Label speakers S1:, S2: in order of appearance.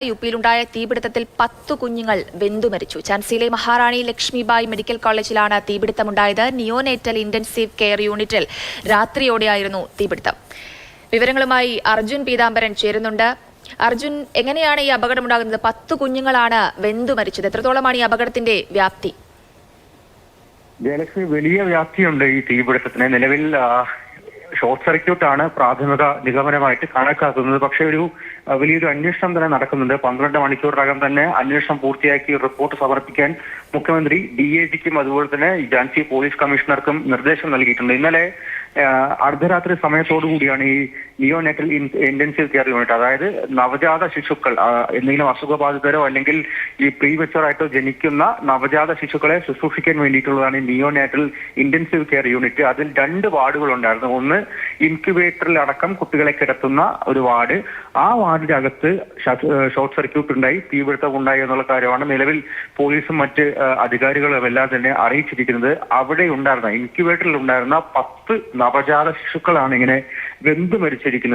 S1: U പിയിലുണ്ടായ തീപിടുത്തത്തിൽ പത്തു കുഞ്ഞുങ്ങൾ വെന്തുമരിച്ചു ഝാൻസിയിലെ മഹാറാണി Lakshmibai medical കോളേജിലാണ് തീപിടുത്തമുണ്ടായത്. നിയോനേറ്റൽ ഇന്റൻസീവ് കെയർ യൂണിറ്റിൽ രാത്രിയോടെയായിരുന്നു തീപിടുത്തം. വിവരങ്ങളുമായി അർജുൻ പീതാംബരൻ ചേരുന്നുണ്ട്. അർജുൻ എങ്ങനെയാണ് ഈ അപകടമുണ്ടാകുന്നത്? പത്തു കുഞ്ഞുങ്ങളാണ് വെന്തുമരിച്ചത് എത്രത്തോളമാണ് ഈ അപകടത്തിന്റെ വ്യാപ്തി?
S2: ജയലക്ഷ്മി വലിയ വ്യാപ്തിയുണ്ട് ഈ തീപിടുത്തത്തിന്. നിലവിൽ ഷോർട്ട് സർക്യൂട്ട് ആണ് പ്രാഥമിക നിഗമനമായിട്ട് കണക്കാക്കുന്നത്. പക്ഷേ ഒരു വലിയൊരു അന്വേഷണം തന്നെ നടക്കുന്നുണ്ട്. പന്ത്രണ്ട് മണിക്കൂറിനകം തന്നെ അന്വേഷണം പൂർത്തിയാക്കി റിപ്പോർട്ട് സമർപ്പിക്കാൻ മുഖ്യമന്ത്രി ഡി എ ജിക്കും അതുപോലെ തന്നെ ഝാൻസി പോലീസ് കമ്മീഷണർക്കും നിർദ്ദേശം നൽകിയിട്ടുണ്ട്. ഇന്നലെ അർദ്ധരാത്രി സമയത്തോടു കൂടിയാണ് ഈ നിയോനെറ്റൽ ഇന്റൻസീവ് കെയർ യൂണിറ്റ് അതായത് നവജാത ശിശുക്കൾ എന്തെങ്കിലും അസുഖബാധിതരോ അല്ലെങ്കിൽ ഈ പ്രീ ആയിട്ടോ ജനിക്കുന്ന നവജാത ശിശുക്കളെ ശുശ്രൂഷിക്കാൻ വേണ്ടിയിട്ടുള്ളതാണ് ഈ നിയോനാറ്റൽ ഇന്റൻസീവ് കെയർ യൂണിറ്റ് അതിൽ രണ്ട് വാർഡുകൾ ഉണ്ടായിരുന്നു. ഒന്ന് ഇൻക്യുബേറ്ററിൽ അടക്കം കുട്ടികളെ കിടത്തുന്ന ഒരു വാർഡ്. ആ വാർഡിന്റെ അകത്ത് ഷോർട്ട് സർക്യൂട്ട് ഉണ്ടായി. തീപിടുത്തം ഉണ്ടായി എന്നുള്ള കാര്യമാണ് നിലവിൽ പോലീസും മറ്റ് അധികാരികളും എല്ലാം തന്നെ അറിയിച്ചിരിക്കുന്നത്. അവിടെ ഉണ്ടായിരുന്ന ഇൻക്യുബേറ്ററിൽ ഉണ്ടായിരുന്ന പത്ത് നവജാത ശിശുക്കളാണ് ഇങ്ങനെ വെന്തു മരിച്ചിരിക്കുന്നത്